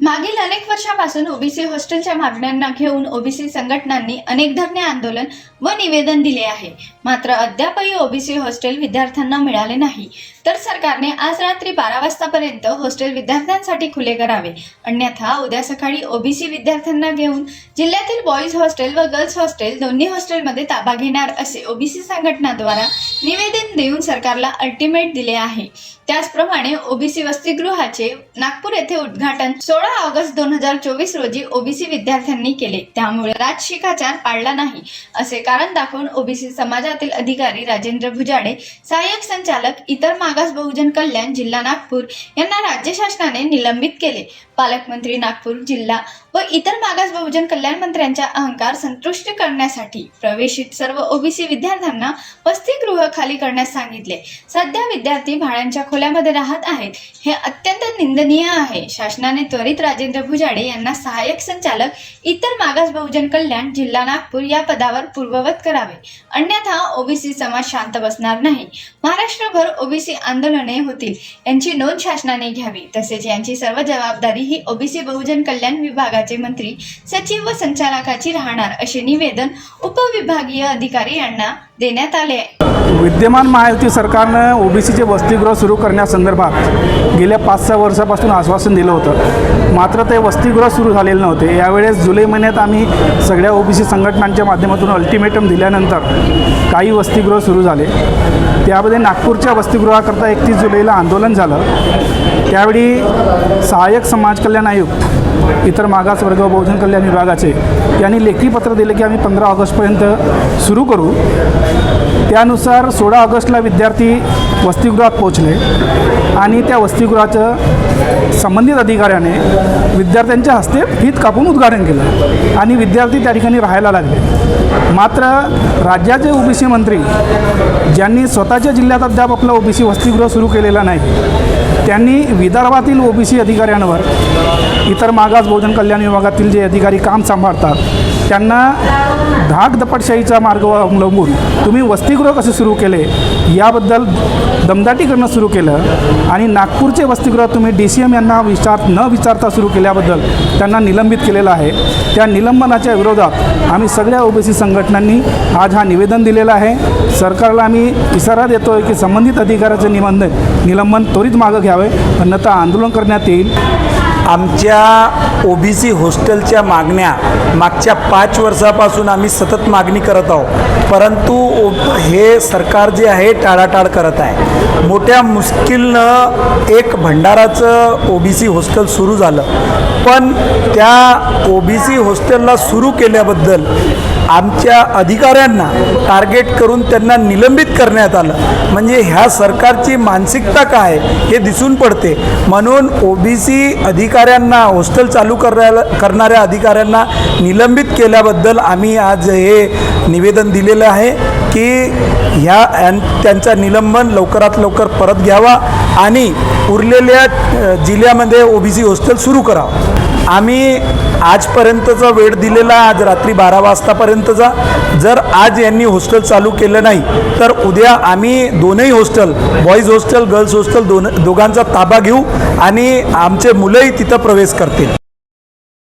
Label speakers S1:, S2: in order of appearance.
S1: मागील अनेक वर्षापासून ओबीसी हॉस्टेलच्या मागण्यांना घेऊन ओबीसी संघटनांनी अनेक धरणे आंदोलन व निवेदन दिले आहे. मात्र अद्यापही ओबीसी हॉस्टेल विद्यार्थ्यांना मिळाले नाही. तर सरकारने आज रात्री बारा वाजतापर्यंत हॉस्टेल विद्यार्थ्यांसाठी खुले करावे. अन्यथा उद्या सकाळी ओबीसी विद्यार्थ्यांना घेऊन जिल्ह्यातील बॉईज हॉस्टेल व गर्ल्स हॉस्टेल दोन्ही हॉस्टेलमध्ये ताबा घेणार असे ओबीसी संघटनाद्वारा निवेदन देऊन सरकारला अल्टिमेट दिले आहे. त्याचप्रमाणे ओबीसी वसतिगृहाचे नागपूर येथे उद्घाटन सोळा ऑगस्ट दोन हजार चोवीस रोजी ओबीसी विद्यार्थ्यांनी केले. त्यामुळे राजशिकाचार पाळला नाही असे कारण दाखवून ओबीसी समाजातील अधिकारी राजेंद्र भुजाडे सहाय्यक संचालक इतर मागास बहुजन कल्याण जिल्हा नागपूर यांना राज्य शासनाने निलंबित केले. पालकमंत्री नागपूर जिल्हा व इतर मागास बहुजन कल्याण मंत्र्यांचा अहंकार संतुष्ट करण्यासाठी प्रवेशित सर्व ओबीसी विद्यार्थ्यांना वसतिगृह खाली करण्यास सांगितले. सध्या विद्यार्थी भाड्यांच्या खोल्यामध्ये राहत आहेत. हे अत्यंत निंदनीय आहे. शासनाने त्वरित राजेंद्र भुजाडे यांना सहाय्यक संचालक इतर मागास बहुजन कल्याण जिल्हा नागपूर या पदावर पूर्ववत करावे. अन्यथा ओबीसी समाज शांत बसणार नाही. महाराष्ट्रभर ओबीसी आंदोलने होतील यांची नोंद शासनाने घ्यावी. तसेच यांची सर्व जबाबदारी ही ओबीसी बहुजन कल्याण विभागाचे मंत्री सचिव व संचालकाची राहणार असे निवेदन उपविभागीय अधिकारी यांना देण्यात आले आहे.
S2: विद्यमान महायुती सरकारनं ओबीसीचे वसतिगृह सुरू करण्यासंदर्भात गेल्या पाच सहा वर्षापासून आश्वासन दिलं होतं. मात्र ते वसतिगृह सुरू झालेले नव्हते. यावेळेस जुलै महिन्यात आम्ही सगळ्या ओबीसी संघटनांच्या माध्यमातून अल्टिमेटम दिल्यानंतर काही वसतिगृह सुरू झाले. त्यामध्ये नागपूरच्या वसतिगृहाकरता एकतीस जुलैला आंदोलन झालं. त्यावेळी सहाय्यक समाज कल्याण आयुक्त इतर मागासवर्ग बहुजन कल्याण विभागाचे यांनी लेखी पत्र दिले की आम्ही पंधरा ऑगस्टपर्यंत सुरू करू. त्यानुसार सोळा ऑगस्टला विद्यार्थी वसतिगृहात पोहोचले आणि त्या वसतिगृहाचं संबंधित अधिकाऱ्याने विद्यार्थ्यांच्या हस्ते फीत कापून उद्घाटन केलं आणि विद्यार्थी त्या ठिकाणी राहायला लागले. मात्र राज्याचे ओबीसी मंत्री ज्यांनी स्वतःच्या जिल्ह्यात अद्याप आपलं ओबीसी वसतिगृह सुरू केलेलं नाही त्यांनी विदर्भातील ओबीसी अधिकाऱ्यांवर इतर मागास बहुजन कल्याण विभागातील जे अधिकारी काम सांभाळतात त्यांना धाक दपटशाहीचा मार्ग अवलंबून तुम्ही वसतिगृह कसे सुरू केले याबद्दल दमदाटी करणं सुरू केलं आणि नागपूरचे वसतिगृहात तुम्ही डी सी एम यांना विचार न विचारता सुरू केल्याबद्दल त्यांना निलंबित केलेलं आहे. त्या निलंबनाच्या विरोधात आम्ही सगळ्या ओबीसी संघटनांनी आज हा निवेदन दिलेला आहे. सरकारला आम्ही इशारा देतो आहे की संबंधित अधिकाऱ्याचे निबंधन निलंबन त्वरित मागं घ्यावे अन्यथा आंदोलन करण्यात येईल.
S3: आमच्या ओबीसी हॉस्टेलच्या मागण्या मागच्या पाच वर्षापासून आम्ही सतत मागणी करत आहोत. परंतु हे सरकार जे आहे टाळाटाळ करत आहे. मोठ्या मुश्किलनं एक भंडाराचं ओबीसी हॉस्टेल सुरू झालं. पण त्या ओबीसी हॉस्टेलला सुरू केल्याबद्दल आमच्या अधिकाऱ्यांना टार्गेट करून त्यांना निलंबित करण्यात आलं. म्हणजे ह्या सरकारची मानसिकता काय हे दिसून पडते. म्हणून ओबीसी अधिकाऱ्यांना हॉस्टेल चालू करायला करणाऱ्या अधिकाऱ्यांना निलंबित केल्याबद्दल आम्ही आज हे निवेदन दिलेलं आहे की ह्या त्यांचा निलंबन लवकरात लवकर परत घ्यावा आणि उरलेल्या अ, जिल्ह्यामध्ये ओबीसी हॉस्टेल सुरू करावं. आम्ही आजपर्यंतचा वेळ दिलेला आज रात्री बारा वाजतापर्यंतचा. जर आज यांनी हॉस्टेल चालू केलं नाही तर उद्या आम्ही दोनही hostel boys hostel girls hostel दोन दोघांचा ताबा घेऊ आणि आमचे मुलंही तिथं प्रवेश करतील.